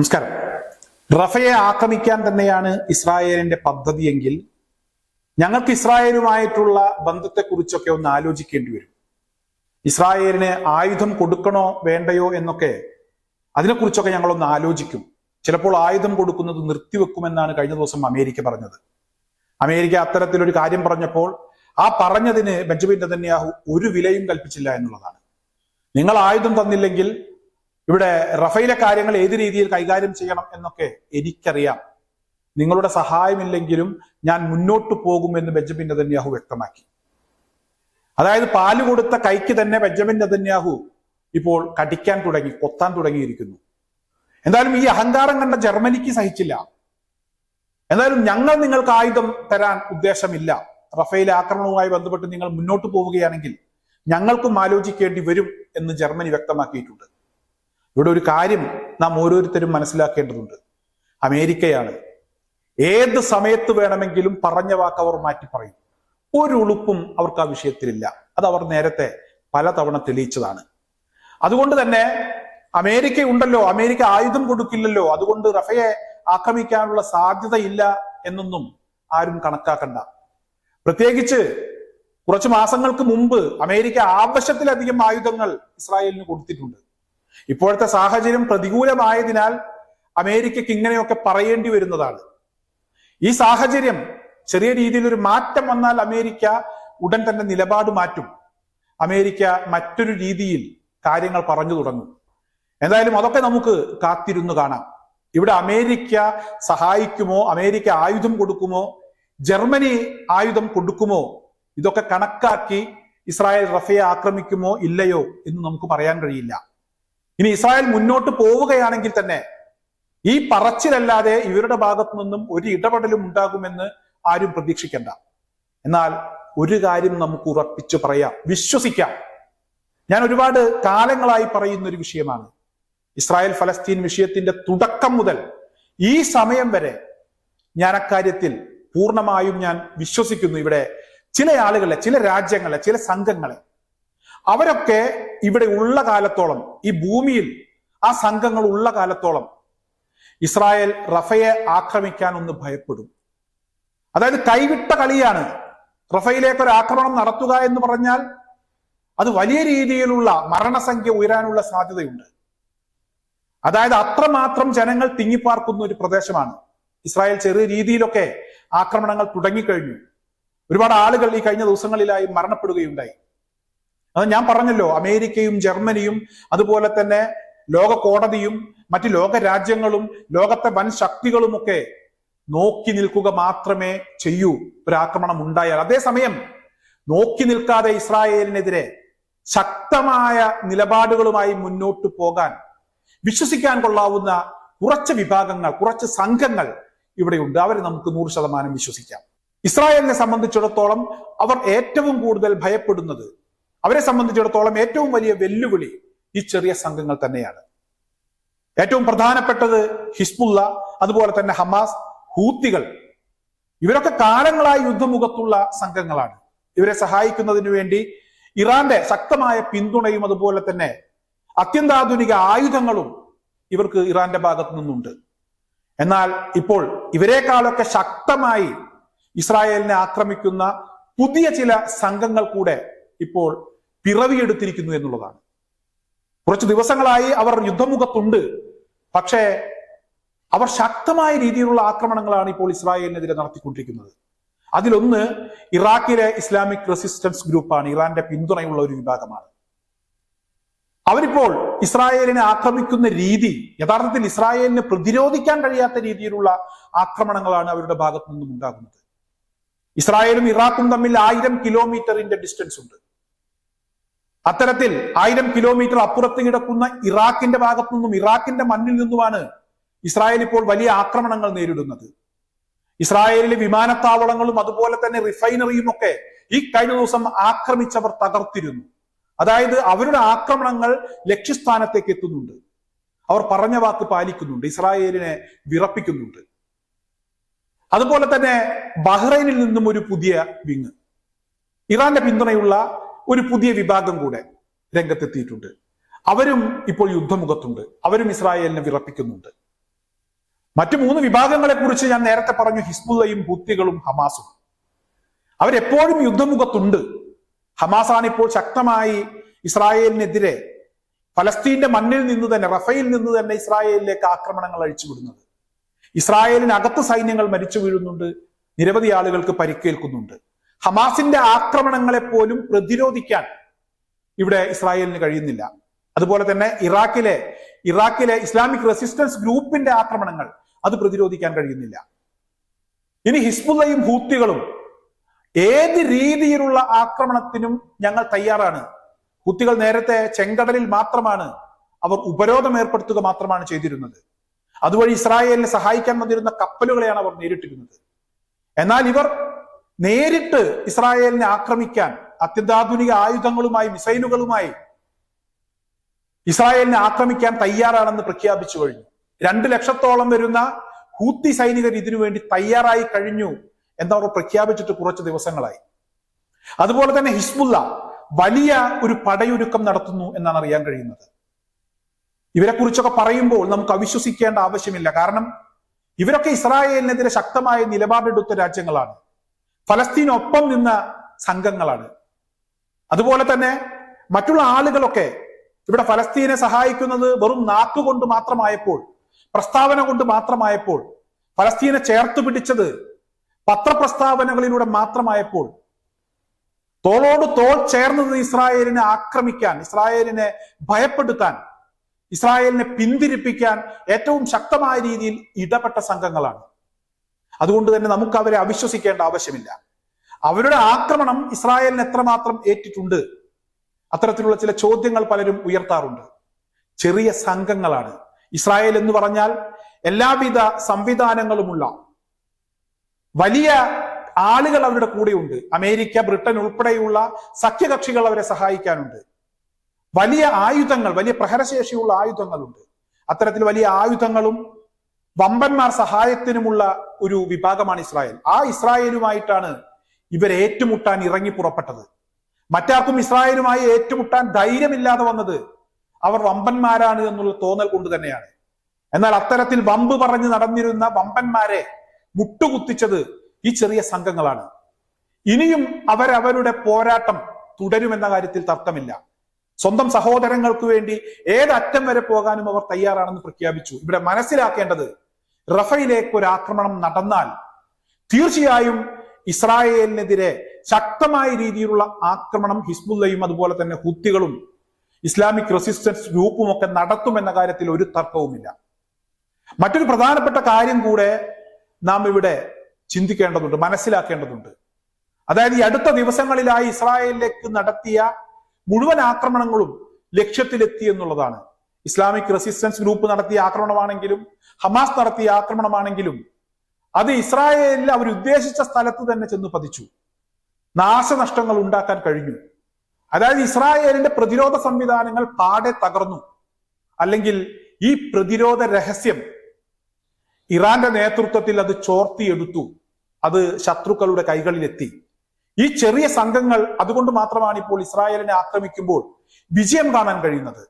നമസ്കാരം. റഫയെ ആക്രമിക്കാൻ തന്നെയാണ് ഇസ്രായേലിന്റെ പദ്ധതിയെങ്കിൽ ഞങ്ങൾക്ക് ഇസ്രായേലുമായിട്ടുള്ള ബന്ധത്തെക്കുറിച്ചൊക്കെ ഒന്ന് ആലോചിക്കേണ്ടി വരും. ഇസ്രായേലിന് ആയുധം കൊടുക്കണോ വേണ്ടയോ എന്നൊക്കെ അതിനെക്കുറിച്ചൊക്കെ ഞങ്ങളൊന്ന് ആലോചിക്കും. ചിലപ്പോൾ ആയുധം കൊടുക്കുന്നത് നിർത്തിവെക്കുമെന്നാണ് കഴിഞ്ഞ ദിവസം അമേരിക്ക പറഞ്ഞത്. അമേരിക്ക അത്തരത്തിലൊരു കാര്യം പറഞ്ഞപ്പോൾ ആ പറഞ്ഞതിന് ബെഞ്ചമിൻ നെതന്യാഹു ഒരു വിലയും കൽപ്പിച്ചില്ല എന്നുള്ളതാണ്. നിങ്ങൾ ആയുധം തന്നില്ലെങ്കിൽ ഇവിടെ റഫയിലെ കാര്യങ്ങൾ ഏത് രീതിയിൽ കൈകാര്യം ചെയ്യണം എന്നൊക്കെ എനിക്കറിയാം. നിങ്ങളുടെ സഹായമില്ലെങ്കിലും ഞാൻ മുന്നോട്ട് പോകുമെന്ന് ബെഞ്ചമിൻ നെതന്യാഹു വ്യക്തമാക്കി. അതായത് പാൽ കൊടുത്ത കൈക്ക് തന്നെ ബെഞ്ചമിൻ നെതന്യാഹു ഇപ്പോൾ കടിക്കാൻ തുടങ്ങി കൊത്താൻ തുടങ്ങിയിരിക്കുന്നു. എന്തായാലും ഈ അഹങ്കാരം കണ്ട ജർമ്മനിക്ക് സഹിച്ചില്ല. എന്തായാലും ഞങ്ങൾ നിങ്ങൾക്ക് ആയുധം തരാൻ ഉദ്ദേശമില്ല. റഫേൽ ആക്രമണവുമായി ബന്ധപ്പെട്ട് നിങ്ങൾ മുന്നോട്ട് പോവുകയാണെങ്കിൽ ഞങ്ങൾക്കും ആലോചിക്കേണ്ടി വരും എന്ന് ജർമ്മനി വ്യക്തമാക്കിയിട്ടുണ്ട്. ഇവിടെ ഒരു കാര്യം നാം ഓരോരുത്തരും മനസ്സിലാക്കേണ്ടതുണ്ട്. അമേരിക്കയാണ്. ഏത് സമയത്ത് വേണമെങ്കിലും പറഞ്ഞ വാക്ക് അവർ മാറ്റി പറയും. ഒരു ഉളുപ്പും അവർക്ക് ആ വിഷയത്തിലില്ല. അത് അവർ നേരത്തെ പലതവണ തെളിയിച്ചതാണ്. അതുകൊണ്ട് തന്നെ അമേരിക്ക ഉണ്ടല്ലോ. അമേരിക്ക ആയുധം കൊടുക്കില്ലല്ലോ. അതുകൊണ്ട് റഫയെ ആക്രമിക്കാനുള്ള സാധ്യതയില്ല എന്നൊന്നും ആരും കണക്കാക്കണ്ട. പ്രത്യേകിച്ച് കുറച്ച് മാസങ്ങൾക്ക് മുമ്പ് അമേരിക്ക ആവശ്യത്തിലധികം ആയുധങ്ങൾ ഇസ്രായേലിന് കൊടുത്തിട്ടുണ്ട്. ഇപ്പോഴത്തെ സാഹചര്യം പ്രതികൂലമായതിനാൽ അമേരിക്കയ്ക്ക് ഇങ്ങനെയൊക്കെ പറയേണ്ടി വരുന്നതാണ്. ഈ സാഹചര്യം ചെറിയ രീതിയിൽ ഒരു മാറ്റം വന്നാൽ അമേരിക്ക ഉടൻ തന്നെ നിലപാട് മാറ്റും. അമേരിക്ക മറ്റൊരു രീതിയിൽ കാര്യങ്ങൾ പറഞ്ഞു തുടങ്ങും. എന്തായാലും അതൊക്കെ നമുക്ക് കാത്തിരുന്നു കാണാം. ഇവിടെ അമേരിക്ക സഹായിക്കുമോ? അമേരിക്ക ആയുധം കൊടുക്കുമോ? ജർമ്മനി ആയുധം കൊടുക്കുമോ? ഇതൊക്കെ കണക്കാക്കി ഇസ്രായേൽ റഫയെ ആക്രമിക്കുമോ? ഇല്ലയോ എന്ന് നമുക്ക് പറയാൻ കഴിയില്ല. ഇനി ഇസ്രായേൽ മുന്നോട്ട് പോവുകയാണെങ്കിൽ തന്നെ ഈ പറച്ചിലല്ലാതെ ഇവരുടെ ഭാഗത്തു നിന്നും ഒരു ഇടപെടലും ഉണ്ടാകുമെന്ന് ആരും പ്രതീക്ഷിക്കണ്ട. എന്നാൽ ഒരു കാര്യം നമുക്ക് ഉറപ്പിച്ചു പറയാം വിശ്വസിക്കാം. ഞാൻ ഒരുപാട് കാലങ്ങളായി പറയുന്ന ഒരു വിഷയമാണ്. ഇസ്രായേൽ ഫലസ്തീൻ വിഷയത്തിന്റെ തുടക്കം മുതൽ ഈ സമയം വരെ ഞാൻ അക്കാര്യത്തിൽ പൂർണമായും ഞാൻ വിശ്വസിക്കുന്നു. ഇവിടെ ചില ആളുകളെ ചില രാജ്യങ്ങളെ ചില സംഘങ്ങളെ അവരൊക്കെ ഇവിടെ ഉള്ള കാലത്തോളം ഈ ഭൂമിയിൽ ആ സംഘങ്ങൾ ഉള്ള കാലത്തോളം ഇസ്രായേൽ റഫയെ ആക്രമിക്കാൻ ഒന്ന് ഭയപ്പെടും. അതായത് കൈവിട്ട കളിയാണ്. റഫയിലേക്ക് ഒരു ആക്രമണം നടത്തുക എന്ന് പറഞ്ഞാൽ അത് വലിയ രീതിയിലുള്ള മരണസംഖ്യ ഉയരാനുള്ള സാധ്യതയുണ്ട്. അതായത് അത്രമാത്രം ജനങ്ങൾ തിങ്ങിപ്പാർക്കുന്ന ഒരു പ്രദേശമാണ്. ഇസ്രായേൽ ചെറിയ രീതിയിലൊക്കെ ആക്രമണങ്ങൾ തുടങ്ങിക്കഴിഞ്ഞു. ഒരുപാട് ആളുകൾ ഈ കഴിഞ്ഞ ദിവസങ്ങളിലായി മരണപ്പെടുകയുണ്ടായി. അത് ഞാൻ പറഞ്ഞല്ലോ അമേരിക്കയും ജർമ്മനിയും അതുപോലെ തന്നെ ലോക കോടതിയും മറ്റ് ലോക രാജ്യങ്ങളും ലോകത്തെ വൻ ശക്തികളുമൊക്കെ നോക്കി നിൽക്കുക മാത്രമേ ചെയ്യൂ. ഒരാക്രമണം ഉണ്ടായാൽ. അതേസമയം നോക്കി നിൽക്കാതെ ഇസ്രായേലിനെതിരെ ശക്തമായ നിലപാടുകളുമായി മുന്നോട്ട് പോകാൻ വിശ്വസിക്കാൻ കൊള്ളാവുന്ന കുറച്ച് വിഭാഗങ്ങൾ കുറച്ച് സംഘങ്ങൾ ഇവിടെയുണ്ട്. അവരെ നമുക്ക് നൂറ് ശതമാനം വിശ്വസിക്കാം. ഇസ്രായേലിനെ സംബന്ധിച്ചിടത്തോളം അവർ ഏറ്റവും കൂടുതൽ ഭയപ്പെടുന്നത് അവരെ സംബന്ധിച്ചിടത്തോളം ഏറ്റവും വലിയ വെല്ലുവിളി ഈ ചെറിയ സംഘങ്ങൾ തന്നെയാണ്. ഏറ്റവും പ്രധാനപ്പെട്ടത് ഹിസ്ബുള്ള അതുപോലെ തന്നെ ഹമാസ് ഹൂത്തികൾ. ഇവരൊക്കെ കാലങ്ങളായി യുദ്ധമുഖത്തുള്ള സംഘങ്ങളാണ്. ഇവരെ സഹായിക്കുന്നതിന് വേണ്ടി ഇറാന്റെ ശക്തമായ പിന്തുണയും അതുപോലെ തന്നെ അത്യന്താധുനിക ആയുധങ്ങളും ഇവർക്ക് ഇറാന്റെ ഭാഗത്തു നിന്നുണ്ട്. എന്നാൽ ഇപ്പോൾ ഇവരെക്കാളൊക്കെ ശക്തമായി ഇസ്രായേലിനെ ആക്രമിക്കുന്ന പുതിയ ചില സംഘങ്ങൾ കൂടെ ഇപ്പോൾ പിറവിയെടുത്തിരിക്കുന്നു എന്നുള്ളതാണ്. കുറച്ച് ദിവസങ്ങളായി അവർ യുദ്ധമുഖത്തുണ്ട്. പക്ഷേ അവർ ശക്തമായ രീതിയിലുള്ള ആക്രമണങ്ങളാണ് ഇപ്പോൾ ഇസ്രായേലിനെതിരെ നടത്തിക്കൊണ്ടിരിക്കുന്നത്. അതിലൊന്ന് ഇറാഖിലെ ഇസ്ലാമിക് റെസിസ്റ്റൻസ് ഗ്രൂപ്പാണ്. ഇറാന്റെ പിന്തുണയുള്ള ഒരു വിഭാഗമാണ്. അവരിപ്പോൾ ഇസ്രായേലിനെ ആക്രമിക്കുന്ന രീതി യഥാർത്ഥത്തിൽ ഇസ്രായേലിനെ പ്രതിരോധിക്കാൻ കഴിയാത്ത രീതിയിലുള്ള ആക്രമണങ്ങളാണ് അവരുടെ ഭാഗത്തു നിന്നും ഉണ്ടാകുന്നത്. ഇസ്രായേലും ഇറാഖും തമ്മിൽ ആയിരം കിലോമീറ്ററിന്റെ ഡിസ്റ്റൻസ് ഉണ്ട്. അത്തരത്തിൽ ആയിരം കിലോമീറ്റർ അപ്പുറത്ത് കിടക്കുന്ന ഇറാഖിന്റെ ഭാഗത്തു നിന്നും ഇറാഖിന്റെ മണ്ണിൽ നിന്നുമാണ് ഇസ്രായേൽ ഇപ്പോൾ വലിയ ആക്രമണങ്ങൾ നേരിടുന്നത്. ഇസ്രായേലിലെ വിമാനത്താവളങ്ങളും അതുപോലെ തന്നെ റിഫൈനറിയും ഒക്കെ ഈ കഴിഞ്ഞ ദിവസം ആക്രമിച്ചവർ തകർത്തിരുന്നു. അതായത് അവരുടെ ആക്രമണങ്ങൾ ലക്ഷ്യസ്ഥാനത്തേക്ക് എത്തുന്നുണ്ട്. അവർ പറഞ്ഞ വാക്ക് പാലിക്കുന്നുണ്ട് ഇസ്രായേലിനെ വിറപ്പിക്കുന്നുണ്ട്. അതുപോലെ തന്നെ ബഹ്റൈനിൽ നിന്നും ഒരു പുതിയ വിങ്. ഇറാന്റെ പിന്തുണയുള്ള ഒരു പുതിയ വിഭാഗം കൂടെ രംഗത്തെത്തിയിട്ടുണ്ട്. അവരും ഇപ്പോൾ യുദ്ധമുഖത്തുണ്ട്. അവരും ഇസ്രായേലിനെ വിറപ്പിക്കുന്നുണ്ട്. മറ്റു മൂന്ന് വിഭാഗങ്ങളെ കുറിച്ച് ഞാൻ നേരത്തെ പറഞ്ഞു ഹിസ്ബുള്ളയും ഹുത്തികളും ഹമാസും. അവരെപ്പോഴും യുദ്ധമുഖത്തുണ്ട്. ഹമാസാണ് ഇപ്പോൾ ശക്തമായി ഇസ്രായേലിനെതിരെ ഫലസ്തീന്റെ മണ്ണിൽ നിന്ന് തന്നെ റഫയിൽ നിന്ന് തന്നെ ഇസ്രായേലിലേക്ക് ആക്രമണങ്ങൾ അഴിച്ചുവിടുന്നത്. ഇസ്രായേലിനകത്ത് സൈന്യങ്ങൾ മരിച്ചു വീഴുന്നുണ്ട്. നിരവധി ആളുകൾക്ക് പരിക്കേൽക്കുന്നുണ്ട്. ഹമാസിന്റെ ആക്രമണങ്ങളെ പോലും പ്രതിരോധിക്കാൻ ഇവിടെ ഇസ്രായേലിന് കഴിയുന്നില്ല. അതുപോലെ തന്നെ ഇറാഖിലെ ഇറാഖിലെ ഇസ്ലാമിക് റെസിസ്റ്റൻസ് ഗ്രൂപ്പിന്റെ ആക്രമണങ്ങൾ അത് പ്രതിരോധിക്കാൻ കഴിയുന്നില്ല. ഇനി ഹിസ്ബുള്ളയും ഹൂത്തികളും ഏത് രീതിയിലുള്ള ആക്രമണത്തിനും ഞങ്ങൾ തയ്യാറാണ്. ഹൂത്തികൾ നേരത്തെ ചെങ്കടലിൽ മാത്രമാണ് അവർ ഉപരോധം ഏർപ്പെടുത്തുക മാത്രമാണ് ചെയ്തിരുന്നത്. അതുവഴി ഇസ്രായേലിനെ സഹായിക്കാൻ വന്നിരുന്ന കപ്പലുകളെയാണ് അവർ നേരിട്ടിരുന്നത്. എന്നാൽ ഇവർ നേരിട്ട് ഇസ്രായേലിനെ ആക്രമിക്കാൻ അത്യന്താധുനിക ആയുധങ്ങളുമായി മിസൈലുകളുമായി ഇസ്രായേലിനെ ആക്രമിക്കാൻ തയ്യാറാണെന്ന് പ്രഖ്യാപിച്ചു കഴിഞ്ഞു. രണ്ട് ലക്ഷത്തോളം വരുന്ന ഹൂത്തി സൈനികർ ഇതിനു വേണ്ടി തയ്യാറായി കഴിഞ്ഞു എന്നവർ പ്രഖ്യാപിച്ചിട്ട് കുറച്ച് ദിവസങ്ങളായി. അതുപോലെ തന്നെ ഹിസ്ബുല്ല വലിയ ഒരു പടയൊരുക്കം നടത്തുന്നു എന്നാണ് അറിയാൻ കഴിയുന്നത്. ഇവരെ കുറിച്ചൊക്കെ പറയുമ്പോൾ നമുക്ക് അവിശ്വസിക്കേണ്ട ആവശ്യമില്ല. കാരണം ഇവരൊക്കെ ഇസ്രായേലിനെതിരെ ശക്തമായ നിലപാടെടുത്ത രാജ്യങ്ങളാണ്. ഫലസ്തീനൊപ്പം നിന്ന സംഘങ്ങളാണ്. അതുപോലെ തന്നെ മറ്റുള്ള ആളുകളൊക്കെ ഇവിടെ ഫലസ്തീനെ സഹായിക്കുന്നത് വെറും നാക്കുകൊണ്ട് മാത്രമായപ്പോൾ പ്രസ്താവന കൊണ്ട് മാത്രമായപ്പോൾ ഫലസ്തീനെ ചേർത്ത് പിടിച്ചത് പത്രപ്രസ്താവനകളിലൂടെ മാത്രമായപ്പോൾ തോളോട് തോൾ ചേർന്നത് ഇസ്രായേലിനെ ആക്രമിക്കാൻ ഇസ്രായേലിനെ ഭയപ്പെടുത്താൻ ഇസ്രായേലിനെ പിന്തിരിപ്പിക്കാൻ ഏറ്റവും ശക്തമായ രീതിയിൽ ഇടപെട്ട സംഘങ്ങളാണ്. അതുകൊണ്ട് തന്നെ നമുക്ക് അവരെ അവിശ്വസിക്കേണ്ട ആവശ്യമില്ല. അവരുടെ ആക്രമണം ഇസ്രായേലിന് എത്രമാത്രം ഏറ്റിട്ടുണ്ട് അത്തരത്തിലുള്ള ചില ചോദ്യങ്ങൾ പലരും ഉയർത്താറുണ്ട്. ചെറിയ സംഘങ്ങളാണ്. ഇസ്രായേൽ എന്ന് പറഞ്ഞാൽ എല്ലാവിധ സംവിധാനങ്ങളുമുള്ള വലിയ ആളുകൾ അവരുടെ കൂടെയുണ്ട്. അമേരിക്ക ബ്രിട്ടൻ ഉൾപ്പെടെയുള്ള സഖ്യകക്ഷികൾ അവരെ സഹായിക്കാനുണ്ട്. വലിയ ആയുധങ്ങൾ വലിയ പ്രഹരശേഷിയുള്ള ആയുധങ്ങളുണ്ട്. അത്തരത്തിൽ വലിയ ആയുധങ്ങളും വമ്പന്മാർ സഹായത്തിനുമുള്ള ഒരു വിഭാഗമാണ് ഇസ്രായേൽ. ആ ഇസ്രായേലുമായിട്ടാണ് ഇവർ ഏറ്റുമുട്ടാൻ ഇറങ്ങി പുറപ്പെട്ടത്. മറ്റാർക്കും ഇസ്രായേലുമായി ഏറ്റുമുട്ടാൻ ധൈര്യമില്ലാതെ വന്നത് അവർ വമ്പന്മാരാണ് എന്നുള്ള തോന്നൽ കൊണ്ട് തന്നെയാണ്. എന്നാൽ അത്തരത്തിൽ വമ്പ് പറഞ്ഞ് നടന്നിരുന്ന വമ്പന്മാരെ മുട്ടുകുത്തിച്ചത് ഈ ചെറിയ സംഘങ്ങളാണ്. ഇനിയും അവരവരുടെ പോരാട്ടം തുടരുമെന്ന കാര്യത്തിൽ തർക്കമില്ല. സ്വന്തം സഹോദരങ്ങൾക്ക് വേണ്ടി ഏതറ്റം വരെ പോകാനും അവർ തയ്യാറാണെന്ന് പ്രഖ്യാപിച്ചു. ഇവിടെ മനസ്സിലാക്കേണ്ടത് റഫയിലേക്ക് ഒരു ആക്രമണം നടന്നാൽ തീർച്ചയായും ഇസ്രായേലിനെതിരെ ശക്തമായ രീതിയിലുള്ള ആക്രമണം ഹിസ്ബുല്ലയും അതുപോലെ തന്നെ ഹുത്തികളും ഇസ്ലാമിക് റെസിസ്റ്റൻസ് ഗ്രൂപ്പും ഒക്കെ നടത്തുമെന്ന കാര്യത്തിൽ ഒരു തർക്കവുമില്ല. മറ്റൊരു പ്രധാനപ്പെട്ട കാര്യം കൂടെ നാം ഇവിടെ ചിന്തിക്കേണ്ടതുണ്ട് മനസ്സിലാക്കേണ്ടതുണ്ട്. അതായത് ഈ അടുത്ത ദിവസങ്ങളിലായി ഇസ്രായേലിലേക്ക് നടത്തിയ മുഴുവൻ ആക്രമണങ്ങളും ലക്ഷ്യത്തിലെത്തി എന്നുള്ളതാണ്. ഇസ്ലാമിക് റെസിസ്റ്റൻസ് ഗ്രൂപ്പ് നടത്തിയ ആക്രമണമാണെങ്കിലും ഹമാസ് നടത്തിയ ആക്രമണമാണെങ്കിലും അത് ഇസ്രായേലിൽ അവർ ഉദ്ദേശിച്ച സ്ഥലത്ത് തന്നെ ചെന്ന് പതിച്ചു. നാശനഷ്ടങ്ങൾ ഉണ്ടാക്കാൻ കഴിഞ്ഞു. അതായത് ഇസ്രായേലിന്റെ പ്രതിരോധ സംവിധാനങ്ങൾ പാടെ തകർന്നു. അല്ലെങ്കിൽ ഈ പ്രതിരോധ രഹസ്യം ഇറാന്റെ നേതൃത്വത്തിൽ അത് ചോർത്തിയെടുത്തു. അത് ശത്രുക്കളുടെ കൈകളിലെത്തി. ഈ ചെറിയ സംഘങ്ങൾ അതുകൊണ്ട് മാത്രമാണ് ഇപ്പോൾ ഇസ്രായേലിനെ ആക്രമിക്കുമ്പോൾ വിജയം കാണാൻ കഴിയുന്നത്.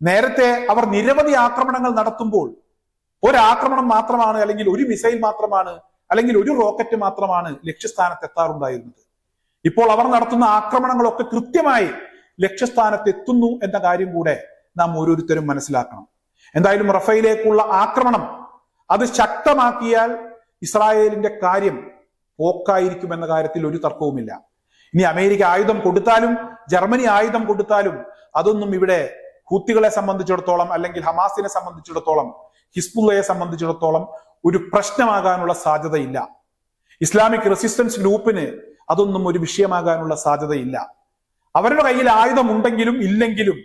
നേരത്തെ അവർ നിരവധി ആക്രമണങ്ങൾ നടത്തുമ്പോൾ ഒരാക്രമണം മാത്രമാണ് അല്ലെങ്കിൽ ഒരു മിസൈൽ മാത്രമാണ് അല്ലെങ്കിൽ ഒരു റോക്കറ്റ് മാത്രമാണ് ലക്ഷ്യസ്ഥാനത്ത് എത്താറുണ്ടായിരുന്നത്. ഇപ്പോൾ അവർ നടത്തുന്ന ആക്രമണങ്ങളൊക്കെ കൃത്യമായി ലക്ഷ്യസ്ഥാനത്ത് എത്തുന്നു എന്ന കാര്യം കൂടെ നാം ഓരോരുത്തരും മനസ്സിലാക്കണം. എന്തായാലും റഫയിലേക്കുള്ള ആക്രമണം അത് ശക്തമാക്കിയാൽ ഇസ്രായേലിന്റെ കാര്യം പോക്കായിരിക്കും എന്ന കാര്യത്തിൽ ഒരു തർക്കവുമില്ല. ഇനി അമേരിക്ക ആയുധം കൊടുത്താലും ജർമ്മനി ആയുധം കൊടുത്താലും അതൊന്നും ഇവിടെ ഹൂത്തികളെ സംബന്ധിച്ചിടത്തോളം അല്ലെങ്കിൽ ഹമാസിനെ സംബന്ധിച്ചിടത്തോളം ഹിസ്ബുള്ളയെ സംബന്ധിച്ചിടത്തോളം ഒരു പ്രശ്നമാകാനുള്ള സാധ്യതയില്ല. ഇസ്ലാമിക് റെസിസ്റ്റൻസ് ഗ്രൂപ്പിന് അതൊന്നും ഒരു വിഷയമാകാനുള്ള സാധ്യതയില്ല. അവരുടെ കയ്യിൽ ആയുധം ഉണ്ടെങ്കിലും ഇല്ലെങ്കിലും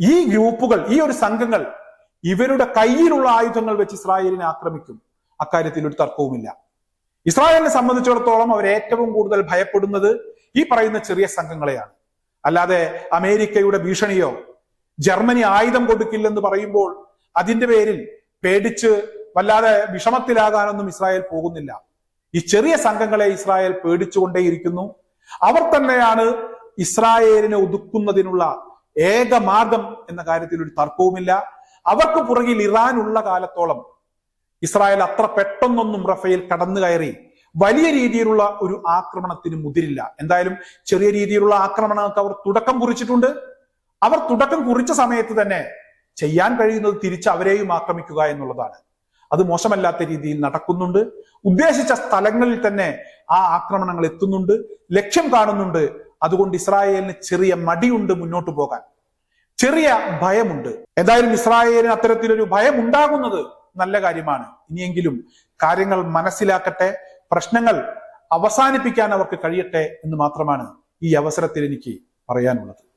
ഈ ഗ്രൂപ്പുകൾ ഈ ഒരു സംഘങ്ങൾ ഇവരുടെ കയ്യിലുള്ള ആയുധങ്ങൾ വെച്ച് ഇസ്രായേലിനെ ആക്രമിക്കും. അക്കാര്യത്തിൽ ഒരു തർക്കവുമില്ല. ഇസ്രായേലിനെ സംബന്ധിച്ചിടത്തോളം അവർ ഏറ്റവും കൂടുതൽ ഭയപ്പെടുന്നത് ഈ പറയുന്ന ചെറിയ സംഘങ്ങളെയാണ്. അല്ലാതെ അമേരിക്കയുടെ ഭീഷണിയോ ജർമ്മനി ആയുധം കൊടുക്കില്ലെന്ന് പറയുമ്പോൾ അതിന്റെ പേരിൽ പേടിച്ച് വല്ലാതെ വിഷമത്തിലാകാനൊന്നും ഇസ്രായേൽ പോകുന്നില്ല. ഈ ചെറിയ സംഘങ്ങളെ ഇസ്രായേൽ പേടിച്ചുകൊണ്ടേയിരിക്കുന്നു. അവർ തന്നെയാണ് ഇസ്രായേലിനെ ഒതുക്കുന്നതിനുള്ള ഏക മാർഗം എന്ന കാര്യത്തിൽ ഒരു തർക്കവുമില്ല. അവർക്ക് പുറകിൽ ഇറാൻ ഉള്ള കാലത്തോളം ഇസ്രായേൽ അത്ര പെട്ടെന്നൊന്നും റഫേൽ കടന്നു കയറി. വലിയ രീതിയിലുള്ള ഒരു ആക്രമണത്തിന് മുതിരില്ല. എന്തായാലും ചെറിയ രീതിയിലുള്ള ആക്രമണങ്ങൾക്ക് അവർ തുടക്കം കുറിച്ചിട്ടുണ്ട്. അവർ തുടക്കം കുറിച്ച സമയത്ത് തന്നെ ചെയ്യാൻ കഴിയുന്നത് തിരിച്ച് അവരെയും ആക്രമിക്കുക എന്നുള്ളതാണ്. അത് മോശമല്ലാത്ത രീതിയിൽ നടക്കുന്നുണ്ട്. ഉദ്ദേശിച്ച സ്ഥലങ്ങളിൽ തന്നെ ആ ആക്രമണങ്ങൾ എത്തുന്നുണ്ട്. ലക്ഷ്യം കാണുന്നുണ്ട്. അതുകൊണ്ട് ഇസ്രായേലിന് ചെറിയ മടിയുണ്ട് മുന്നോട്ട് പോകാൻ. ചെറിയ ഭയമുണ്ട്. എന്തായാലും ഇസ്രായേലിന് അത്തരത്തിലൊരു ഭയം ഉണ്ടാകുന്നത് നല്ല കാര്യമാണ്. ഇനിയെങ്കിലും കാര്യങ്ങൾ മനസ്സിലാക്കട്ടെ പ്രശ്നങ്ങൾ അവസാനിപ്പിക്കാൻ അവർക്ക് കഴിയട്ടെ എന്ന് മാത്രമാണ് ഈ അവസരത്തിൽ എനിക്ക് പറയാനുള്ളത്.